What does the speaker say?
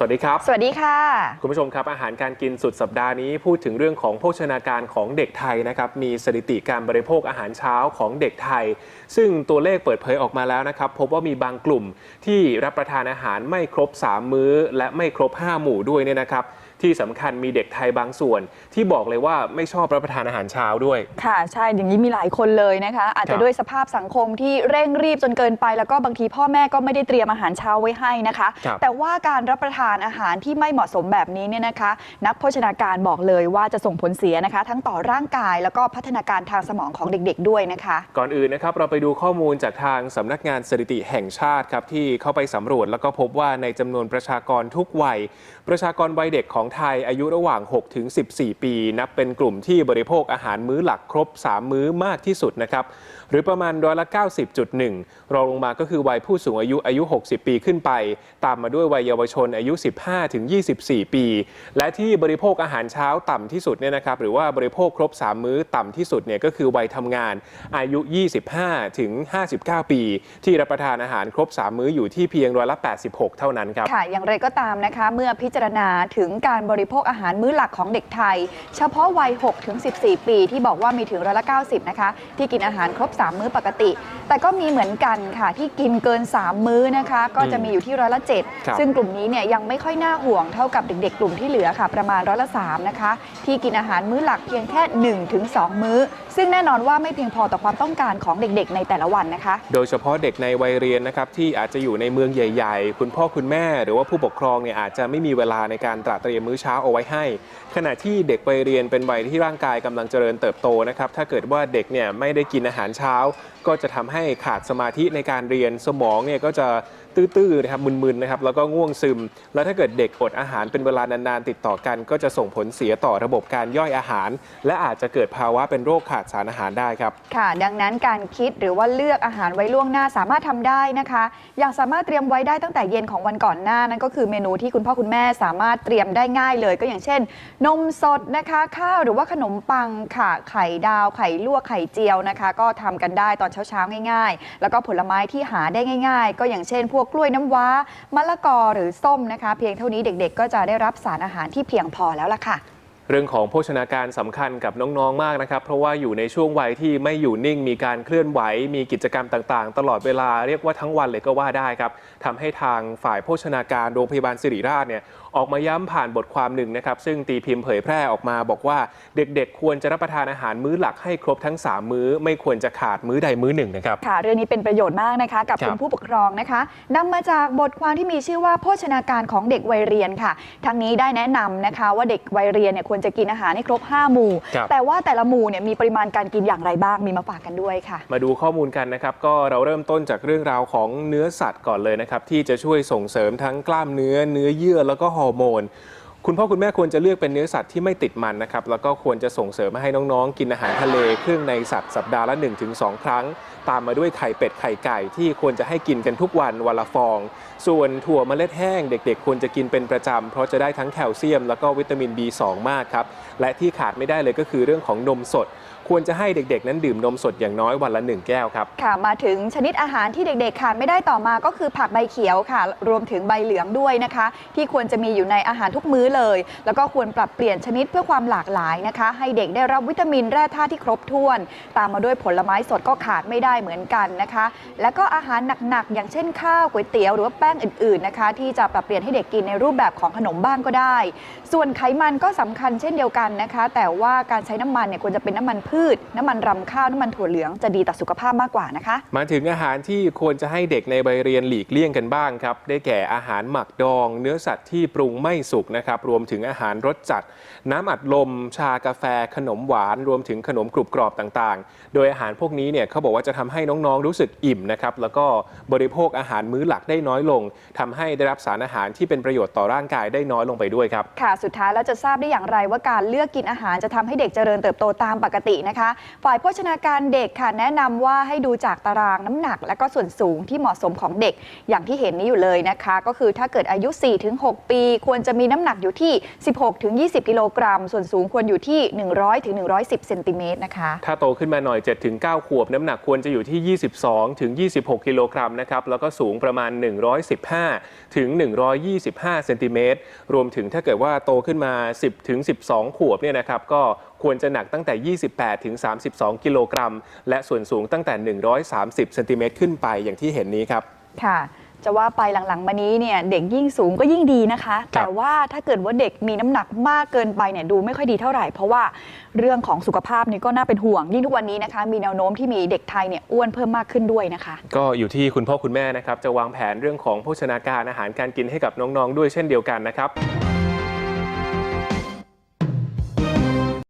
สวัสดีครับ สวัสดีค่ะ คุณผู้ชมครับ อาหารการกินสุดสัปดาห์นี้พูดถึงเรื่องของโภชนาการของเด็กไทยนะครับ มีสถิติการบริโภคอาหารเช้าของเด็กไทย ซึ่งตัวเลขเปิดเผยออกมาแล้วนะครับ พบว่ามีบางกลุ่มที่รับประทานอาหารไม่ครบ 3 มื้อ และไม่ครบ 5 หมู่ด้วยเนี่ยนะครับ ที่สำคัญมีเด็กไทยบางส่วน ที่บอกเลยว่าไม่ชอบรับประทานอาหารเช้าด้วย ค่ะใช่อย่างนี้มีหลายคนเลยนะคะ อาจครัจะบ ด้วยสภาพสังคมที่เร่งรีบจนเกินไป แล้วก็บางทีพ่อแม่ก็ไม่ได้เตรียมอาหารเช้าไว้ให้นะคะ ครับ แต่ว่าการรับประทานอาหารที่ไม่เหมาะสมแบบนี้เนี่ยนะคะ นักโภชนาการบอกเลยว่าจะส่งผลเสียนะคะ ทั้งต่อร่างกายแล้วก็พัฒนาการทางสมองของเด็กๆด้วยนะคะ ก่อนอื่นนะครับเราไปดูข้อมูลจากทางสำนักงานสถิติแห่งชาติครับที่เข้าไปสำรวจแล้วก็พบว่าในจำนวนประชากรทุกวัย ประชากรวัยเด็กของไทยอายุระหว่าง 6 ถึง 14 ปี นับเป็นกลุ่มที่บริโภคอาหารมื้อหลักครบ 3 มื้อมากที่สุดนะครับ หรือประมาณร้อยละ 90.1 รองลงมาก็คือวัยผู้สูงอายุอายุ 60 ปีขึ้นไป ตามมาด้วยวัยเยาวชนอายุ 15ถึง24 ปี และที่บริโภคอาหารเช้าต่ำที่สุดเนี่ยนะครับหรือว่าบริโภคครบ 3 มื้อต่ำที่สุดเนี่ยก็คือวัยทำงานอายุ 25ถึง59 ปี ที่รับประทานอาหารครบ 3 มื้ออยู่ที่เพียงร้อยละ 86 เท่านั้นครับค่ะอย่างไรก็ตามนะคะเมื่อพิจารณาถึงการบริโภคอาหารมื้อหลักของเด็กไทย เฉพาะวัย 6-14 ปี ที่บอกว่ามีถึงร้อยละ 90 นะคะที่กินอาหารครบ3 มื้อปกติ แต่ก็มีเหมือนกันค่ะที่กินเกิน 3 มื้อนะคะ ก็จะมีอยู่ที่ร้อยละครับ7ซึ่งกลุ่มนี้เนี่ยยังไม่ค่อยน่าห่วงเท่ากับเด็ก ๆ กลุ่มที่เหลือค่ะ ประมาณร้อยละ3นะคะ ที่กินอาหารมื้อหลักเพียงแค่ 1-2 มื้อ ซึ่งแน่นอนว่าไม่เพียงพอต่อความต้องการของเด็กๆ ในแต่ละวันนะคะ โดยเฉพาะเด็กในวัยเรียนนะครับที่อาจจะอยู่ในเมืองใหญ่ ๆ คุณพ่อคุณแม่หรือว่าผู้ปกครองเนี่ยอาจจะไม่มีเวลาในการตระเตรียมมื้อเช้าเอาไว้ให้ ขณะที่เด็กวัยเรียนเป็นวัยที่ร่างกายกำลังเจริญเติบโตนะครับถ้าเกิดว่าเด็กเนี่ยไม่ได้กินอาหารเช้าก็จะทำให้ขาดสมาธิในการเรียนสมองเนี่ยก็จะ ตื้อๆนะครับมึนๆนะครับแล้วก็ง่วงซึม แล้วถ้าเกิดเด็กอดอาหารเป็นเวลานานๆติดต่อกัน ก็จะส่งผลเสียต่อระบบการย่อยอาหาร และอาจจะเกิดภาวะเป็นโรคขาดสารอาหารได้ครับ ค่ะ ดังนั้นการคิดหรือว่าเลือกอาหารไว้ล่วงหน้าสามารถทำได้นะคะ อย่างสามารถเตรียมไว้ได้ตั้งแต่เย็นของวันก่อนหน้านั่นก็คือเมนูที่คุณพ่อคุณแม่สามารถเตรียมได้ง่ายเลย ก็อย่างเช่น นมสดนะคะข้าวหรือว่าขนมปังค่ะไข่ดาวไข่ลวกไข่เจียวนะคะ ก็ทำกันได้ตอนเช้าๆง่าย ๆ แล้วก็ผลไม้ที่หาได้ง่าย ๆ ก็อย่างเช่น พวกกล้วยน้ำว้ามะละกอหรือส้มนะคะ เพียงเท่านี้เด็กๆ ก็จะได้รับสารอาหารที่เพียงพอแล้วล่ะค่ะ เรื่องของโภชนาการสำคัญกับน้องๆมากนะครับ เพราะว่าอยู่ในช่วงวัยที่ไม่อยู่นิ่ง มีการเคลื่อนไหว มีกิจกรรมต่างๆ ตลอดเวลาเรียกว่าทั้งวันเลยก็ว่าได้ครับทำให้ทางฝ่ายโภชนาการโรงพยาบาลสิริราชเนี่ยออกมาย้ำผ่านบทความหนึ่งนะครับ ซึ่งตีพิมพ์เผยแพร่ออกมาบอกว่าเด็กๆ ควรจะรับประทานอาหารมื้อหลักให้ครบทั้ง 3 มื้อ ไม่ควรจะขาดมื้อใดมื้อหนึ่งนะครับค่ะเรื่องนี้เป็นประโยชน์มากนะคะกับคุณผู้ปกครองนะคะนำมาจากบทความที่มีชื่อว่าโภชนาการของเด็กวัยเรียนค่ะทั้งนี้ได้แนะนำนะคะว่าเด็กวัยเรียนเนี่ยควรรจะกินอาหารให้ครบ 5 หมู่ ครับ แต่ว่าแต่ละหมู่เนี่ยมีปริมาณการกินอย่างไรบ้างมีมาฝากกันด้วยค่ะ มาดูข้อมูลกันนะครับ ก็เราเริ่มต้นจากเรื่องราวของเนื้อสัตว์ก่อนเลยนะครับ ที่จะช่วยส่งเสริมทั้งกล้ามเนื้อเนื้อเยื่อแล้วก็ฮอร์โมน คุณพ่อคุณแม่ควรจะเลือกเป็นเนื้อสัตว์ที่ไม่ติดมันนะครับแล้วก็ควรจะส่งเสริมให้น้องๆ กินอาหารทะเลเครื่องในสัตว์สัปดาห์ละ 1-2 ครั้ง ตามมาด้วยไข่เป็ดไข่ไก่ที่ควรจะให้กินกันทุกวันวันละฟอง ส่วนถั่วเมล็ดแห้งเด็กๆ ควรจะกินเป็นประจำ เพราะจะได้ทั้งแคลเซียม แล้วก็วิตามิน B2 มากครับและที่ขาดไม่ได้เลยก็คือเรื่องของนมสด ควรจะให้เด็กๆ นั้นดื่มนมสดอย่างน้อยวันละหนึ่งแก้วครับ ค่ะ มาถึงชนิดอาหารที่เด็กๆขาดไม่ได้ต่อมาก็คือผักใบเขียวค่ะ รวมถึงใบเหลืองด้วยนะคะ ที่ควรจะมีอยู่ในอาหารทุกมื้อเลย แล้วก็ควรปรับเปลี่ยนชนิดเพื่อความหลากหลายนะคะ ให้เด็กได้รับวิตามินแร่ธาตุที่ครบถ้วน ตามมาด้วยผลไม้สดก็ขาดไม่ได้เหมือนกันนะคะ แล้วก็อาหารหนักๆอย่างเช่นข้าวก๋วยเตี๋ยวหรือว่าแป้งอื่นๆนะคะ ที่จะปรับเปลี่ยนให้เด็กกินในรูปแบบของขนมบ้างก็ได้ ส่วนไขมันก็สำคัญเช่นเดียวกันนะคะ แต่ว่าการใช้น้ำมันเนี่ยควรจะเป็นน้ำมันพืชน้ำมันรำข้าว น้ำมันถั่วเหลืองจะดีต่อสุขภาพมากกว่านะคะ มาถึงอาหารที่ควรจะให้เด็กในใบเรียนหลีกเลี่ยงกันบ้างครับ ได้แก่อาหารหมักดอง เนื้อสัตว์ที่ปรุงไม่สุกนะครับ รวมถึงอาหารรสจัด น้ำอัดลม ชากาแฟ ขนมหวาน รวมถึงขนมกรุบกรอบต่างๆ โดยอาหารพวกนี้เนี่ยเขาบอกว่าจะทำให้น้องๆรู้สึกอิ่มนะครับ แล้วก็บริโภคอาหารมื้อหลักได้น้อยลงทำให้ได้รับสารอาหารที่เป็นประโยชน์ต่อร่างกายได้น้อยลงไปด้วยครับ ค่ะ สุดท้ายแล้วจะทราบได้อย่างไรว่าการเลือกกินอาหารจะทำให้เด็กเจริญเติบโตตามปกตินะคะ ฝ่ายโภชนาการเด็กค่ะแนะนำว่าให้ดูจากตารางน้ำหนัก และก็ส่วนสูงที่เหมาะสมของเด็กอย่างที่เห็นนี้อยู่เลยนะคะ ก็คือถ้าเกิดอายุ 4-6 ปี ควรจะมีน้ำหนักอยู่ที่ 16-20 กิโลกรัม ส่วนสูงควรอยู่ที่ 100-110เซนติเมตรนะคะถ้าโตขึ้นมาหน่อย 7-9 ขวบ น้ำหนักควรจะอยู่ที่ 22ถึง26 กิโลกรัมนะครับแล้วก็สูงประมาณ 115ถึง125เซนติเมตรรวมถึงถ้าเกิดว่าโตขึ้นมา 10ถึง12 ขวบเนี่ยนะครับก็ควรจะหนักตั้งแต่ 28ถึง32 กิโลกรัม และส่วนสูงตั้งแต่ 130เซนติเมตรขึ้นไปอย่างที่เห็นนี้ครับ ค่ะ จะว่าไปหลังๆ มานี้เนี่ยเด็กยิ่งสูงก็ยิ่งดีนะคะครับแต่ว่าถ้าเกิดว่าเด็กมีน้ำหนักมากเกินไปเนี่ยดูไม่ค่อยดีเท่าไหร่ เพราะว่าเรื่องของสุขภาพนี่ก็น่าเป็นห่วงยิ่งทุกวันนี้นะคะ มีแนวโน้มที่มีเด็กไทยเนี่ยอ้วนเพิ่มมากขึ้นด้วยนะคะ ก็อยู่ที่คุณพ่อคุณแม่นะครับจะวางแผนเรื่องของโภชนาการอาหารการกินให้กับน้องๆ ด้วยเช่นเดียวกันนะครับ